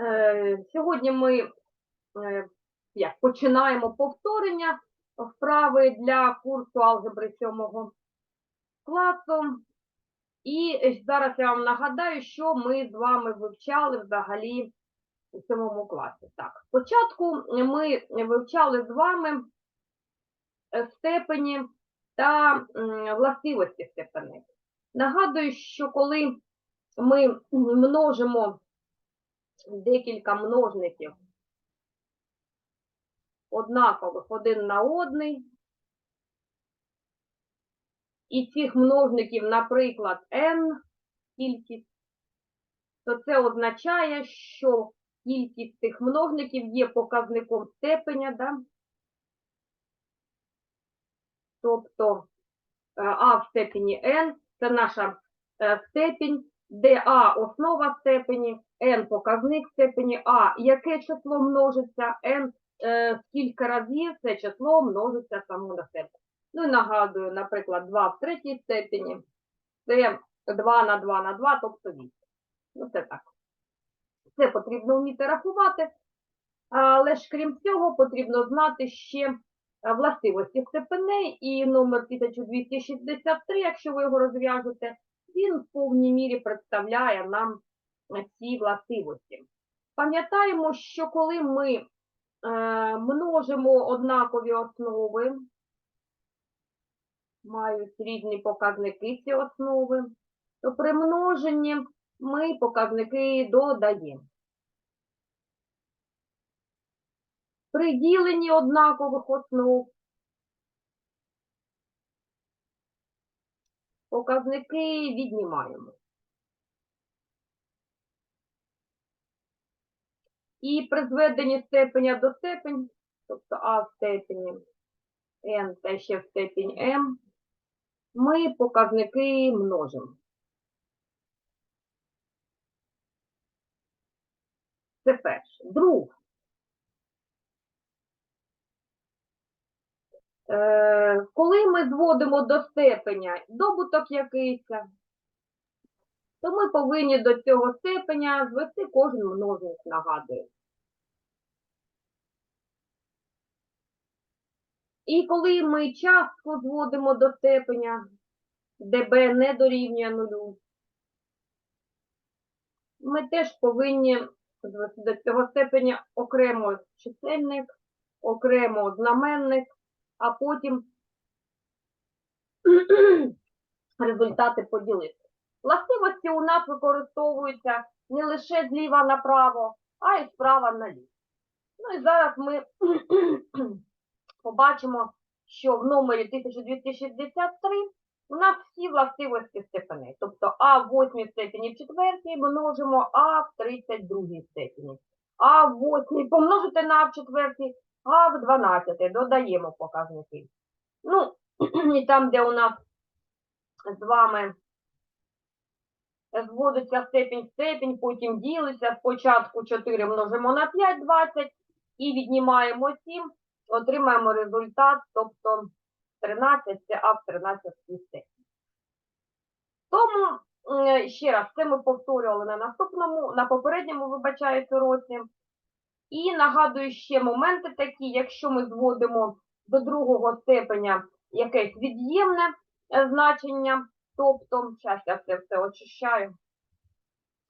Е, Сьогодні ми е, як, починаємо повторення вправи для курсу алгебри 7 класу. І зараз я вам нагадаю, що ми з вами вивчали взагалі у 7 класі. Так, спочатку ми вивчали з вами е, степені та властивості степеней. Нагадую, що коли ми множимо декілька множників однакових один на одний, і цих множників, наприклад, n кількість, то це означає, що кількість цих множників є показником степеня, да? тобто е, а в степені n це наша е, степінь, де а основа степені, n показник степені, а яке число множиться, n е, скільки разів це число множиться само на себе. Ну і нагадую, наприклад, 2 в третій степені, це 2 на 2 на 2, тобто 8. Ну це так. Це потрібно вміти рахувати, але ж крім цього потрібно знати ще е, властивості степеней і номер 1263, якщо ви його розв'яжете, він в повній мірі представляє нам ці властивості. Пам'ятаємо, що коли ми е, множимо однакові основи, мають різні показники ці основи, то при множенні ми показники додаємо. При діленні однакових основ показники віднімаємо. І при зведенні степеня до степень, тобто А в степені n та ще в степень m, ми показники множимо. Це перше. Друге. Е, коли ми зводимо до степеня добуток якийсь, то ми повинні до цього степеня звести кожен множник, нагадую. І коли ми частку зводимо до степеня, де b не дорівнює нулю, ми теж повинні звести до цього степеня окремо чисельник, окремо знаменник, а потім результати поділити. Властивості у нас використовуються не лише зліва направо, а й справа наліво. Ну і зараз ми побачимо, що в номері 1263 у нас всі властивості степеней. Тобто А в 8 степені в четвертій множимо А в 32 степені. А в 8 помножити на А в четвертій, А в 12 додаємо показники. Ну, і там, де у нас з вами зводиться степінь в степінь, потім ділиться, спочатку 4 множимо на 5, 20 і віднімаємо 7, отримаємо результат, тобто 13 це А в 13 степені. Тому, ще раз, це ми повторювали на наступному, на попередньому, вибачаюся, році. І нагадую ще моменти такі, якщо ми зводимо до другого степеня якесь від'ємне е, значення, тобто, зараз я це все очищаю,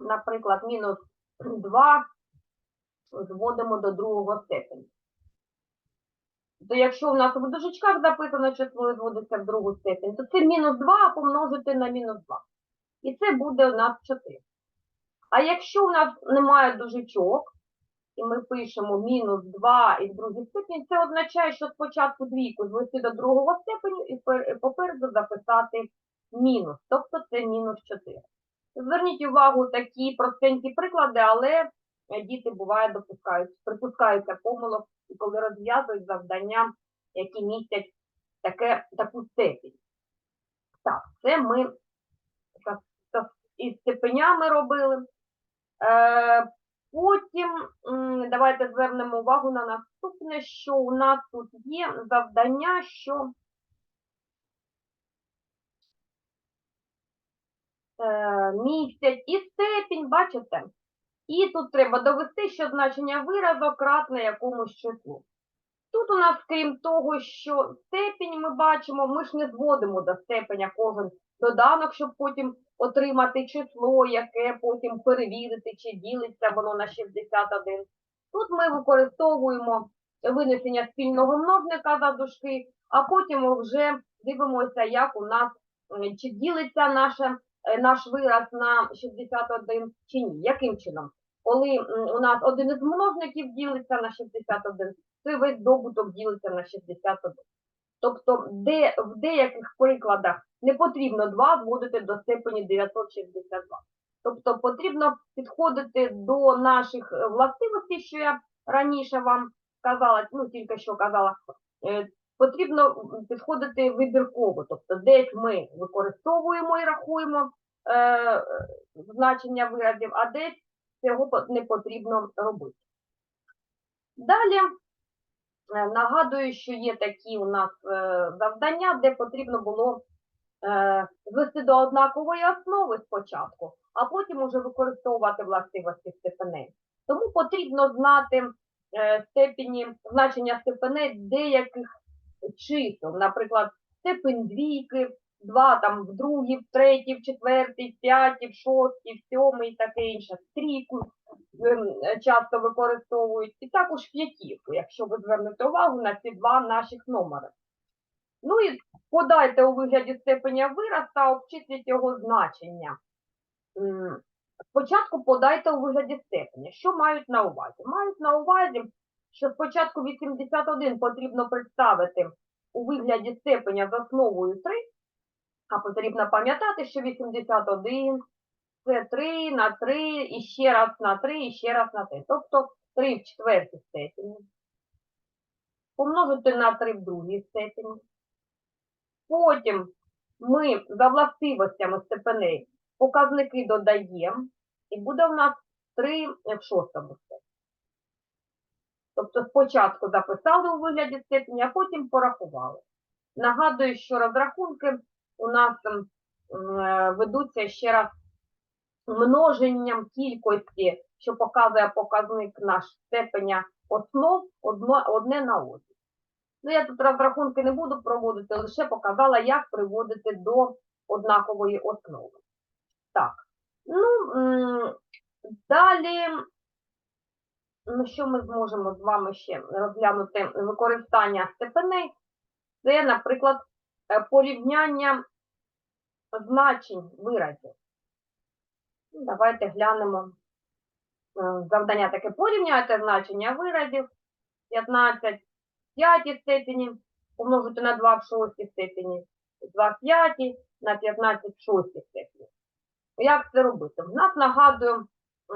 наприклад, мінус 2 зводимо до другого степеня. То якщо у нас в дужечках записано число і зводиться в другу степень, то це мінус 2 помножити на мінус 2. І це буде у нас 4. А якщо у нас немає дужечок, і ми пишемо мінус 2 і в другій степені, це означає, що спочатку двійку звести до другого степеню і попереду записати мінус, тобто це мінус 4. Зверніть увагу такі простенькі приклади, але е, діти буває допускають, припускаються помилок, і коли розв'язують завдання, які містять таке, таку степінь. Так, це ми із степенями робили. Е, потім давайте звернемо увагу на наступне, що у нас тут є завдання, що е, містять і степінь, бачите? І тут треба довести, що значення виразу кратне якомусь числу. Тут у нас, крім того, що степінь ми бачимо, ми ж не зводимо до степеня кожен доданок, щоб потім отримати число, яке потім перевірити, чи ділиться воно на 61. Тут ми використовуємо винесення спільного множника за дужки, а потім вже дивимося, як у нас чи ділиться наше, наш вираз на 61 чи ні. Яким чином? Коли у нас один із множників ділиться на 61, то весь добуток ділиться на 61. Тобто, де, в деяких прикладах не потрібно 2 зводити до степені 962. Тобто потрібно підходити до наших е, властивостей, що я раніше вам казала, ну тільки що казала, е, потрібно підходити вибірково. Тобто десь ми використовуємо і рахуємо е, значення виразів, а десь цього не потрібно робити. Далі нагадую, що є такі у нас е, завдання, де потрібно було е, звести до однакової основи спочатку, а потім уже використовувати властивості степеней. Тому потрібно знати е, степені, значення степеней деяких чисел, наприклад, степень двійки, два там в другій, в третій, в четвертій, в п'ятій, в шостій, в сьомій таке інше. Стрійку е, часто використовують, і також п'ятівку, якщо ви звернете увагу на ці два наших номери. Ну і подайте у вигляді степеня вираз та обчисліть його значення. Спочатку подайте у вигляді степеня. Що мають на увазі? Мають на увазі, що спочатку 81 потрібно представити у вигляді степеня з основою 3, а потрібно пам'ятати, що 81 це 3 на 3, і ще раз на 3, і ще раз на 3. Тобто 3 в четвертій степені. Помножити на 3 в другій степені. Потім ми за властивостями степеней показники додаємо, і буде в нас 3 в шостому степені. Тобто спочатку записали у вигляді степені, а потім порахували. Нагадую, що розрахунки у нас е, ведуться ще раз множенням кількості, що показує показник наш степеня основ одно, одне на одне. Ну, я тут розрахунки не буду проводити, лише показала, як приводити до однакової основи. Так, ну, далі, ну, що ми зможемо з вами ще розглянути використання степеней? Це, наприклад, е, порівняння значень виразів. Ну, Давайте глянемо е, завдання таке порівняйте значення виразів 15 в п'ятій степені помножити на 2 в шостій степені, 2 в п'ятій на 15 в шостій степені. Як це робити? В нас, нагадую,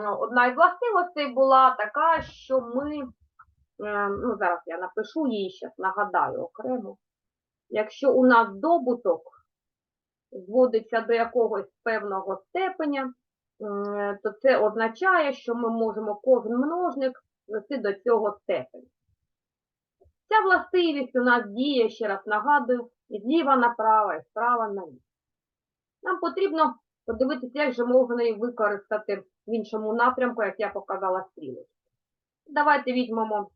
е, одна із властивостей була така, що ми, е, ну зараз я напишу її, зараз нагадаю окремо. Якщо у нас добуток зводиться до якогось певного степеня, то це означає, що ми можемо кожен множник вести до цього степеня. Ця властивість у нас діє, ще раз нагадую, і зліва направо, і справа наліво. Нам потрібно подивитися, як же можна її використати в іншому напрямку, як я показала стрілочку. Давайте візьмемо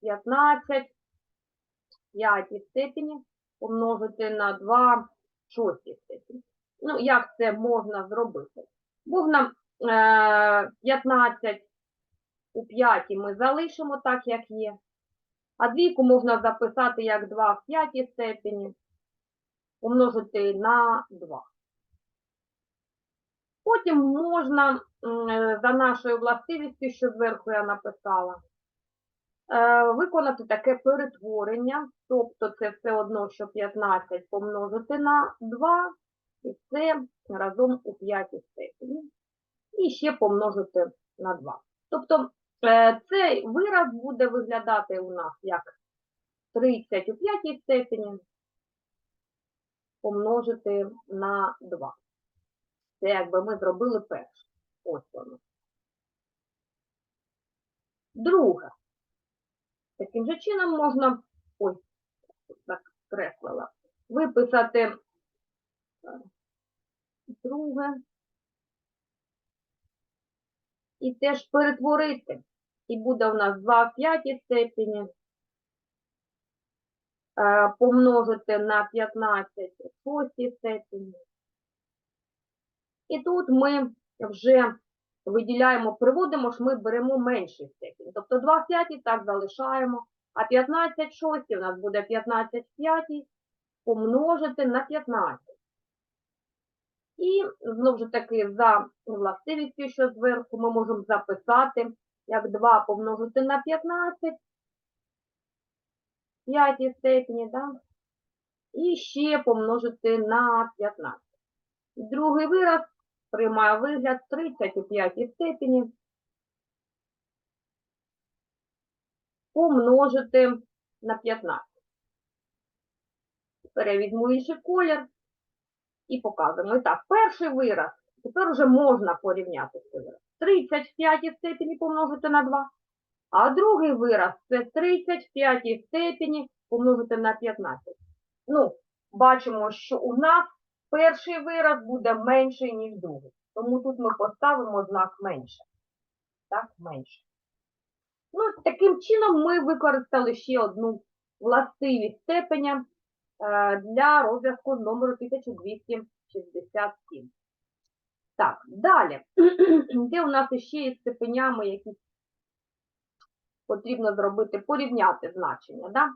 15 в п'ятій степені помножити на 2 в шостій степені. Ну, як це можна зробити? Можна е, 15 у п'ятій ми залишимо так, як є. А двійку можна записати як 2 в п'ятій степені, помножити на 2. Потім можна е, за нашою властивістю, що зверху я написала, е, виконати таке перетворення, тобто це все одно, що 15 помножити на 2, і це разом у п'ятій степені. І ще помножити на 2. Тобто е, цей вираз буде виглядати у нас як 30 у п'ятій степені помножити на 2. Це якби ми зробили перше. Ось воно. Друге. Таким же чином можна, ось, так креслила, виписати е, друге. і теж перетворити. І буде у нас 2 в п'ятій степені е, помножити на 15 в шостій степені. І тут ми вже виділяємо, приводимо ж ми беремо менший степінь. Тобто 2 в п'ятій так залишаємо, а 15 в шостій у нас буде 15 в п'ятій помножити на 15. І знову ж таки за властивістю, що зверху ми можемо записати, як 2 помножити на 15, в п'ятій степені, да? і ще помножити на 15. Другий вираз приймає вигляд 30 у п'ятій степені помножити на 15. Перевізьму інший колір і показуємо. І так, перший вираз. Тепер вже можна порівняти цей вираз. 30 в степені помножити на 2. А другий вираз це 30 в степені помножити на 15. Ну, бачимо, що у нас перший вираз буде менший, ніж другий. Тому тут ми поставимо знак менше. Так, менше. Ну, таким чином ми використали ще одну властивість степеня для розв'язку номеру 1267. Так, далі. Де у нас ще є степенями, які потрібно зробити, порівняти значення, да?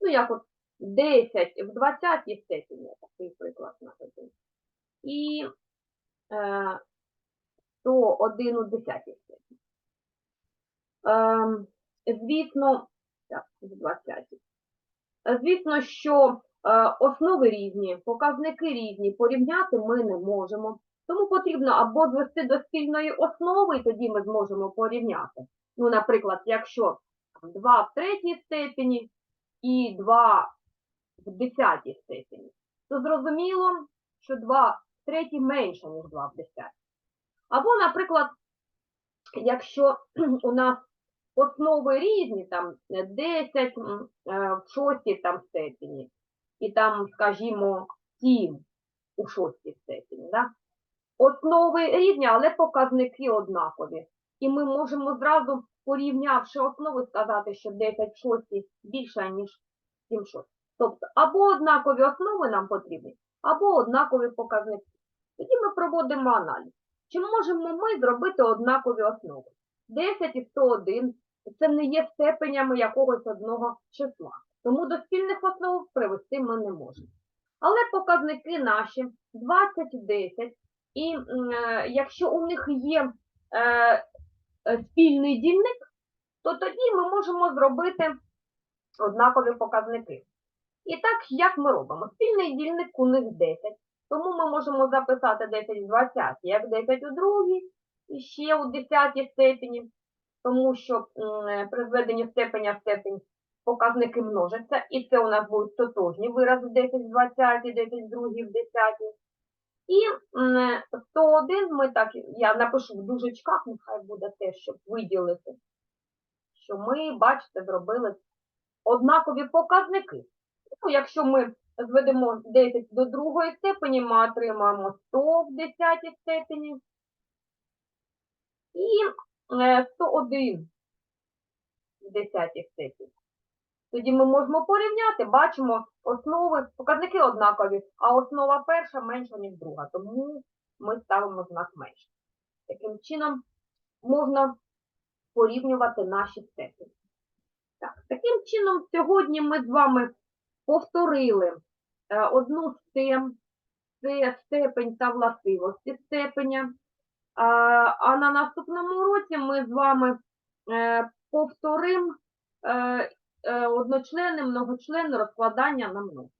Ну, як от 10 в 20 степені, такий приклад наведу. І е, 101 у 10 степені. Ем, звісно, так, в 20. Е, Звісно, що е, основи різні, показники різні, порівняти ми не можемо. Тому потрібно або звести до спільної основи, і тоді ми зможемо порівняти. Ну, наприклад, якщо 2 в третій степені і 2 в десятій степені, то зрозуміло, що 2 в третій менше, ніж 2 в десятій. Або, наприклад, якщо у нас основи різні, там е, 10 е, в шостій там степені, і там, скажімо, 7 у шостій степені. Да? Основи різні, але показники однакові. І ми можемо зразу, порівнявши основи, сказати, що 10 в шостій більше, ніж 7 в шостій. Тобто або однакові основи нам потрібні, або однакові показники. Тоді ми проводимо аналіз. Чи можемо ми зробити однакові основи? 10 і 101 це не є степенями якогось одного числа. Тому до спільних основ привести ми не можемо. Але показники наші 20-10, і е, якщо у них є е, е, спільний дільник, то тоді ми можемо зробити однакові показники. І так, як ми робимо? Спільний дільник у них 10, тому ми можемо записати 10 в 20, як 10 у другій, і ще у 10 степені, тому що м, при зведенні степеня в степень показники множаться, і це у нас будуть тотожні вирази 10 в 20, 10 в другій, в 10. І 101 ми так, я напишу в дужечках, нехай буде те, щоб виділити, що ми, бачите, зробили однакові показники. Ну, якщо ми зведемо 10 до другої степені, ми отримаємо 100 в 10 степені і е, 101 в 10 степені. Тоді ми можемо порівняти, бачимо основи, показники однакові, а основа перша менша, ніж друга, тому ми ставимо знак менше. Таким чином можна порівнювати наші степені. Так, таким чином, сьогодні ми з вами повторили е, одну з тем, це степень та властивості степеня. А, а на наступному уроці ми з вами е, повторимо е, е, одночленне, многочленне розкладання на множення.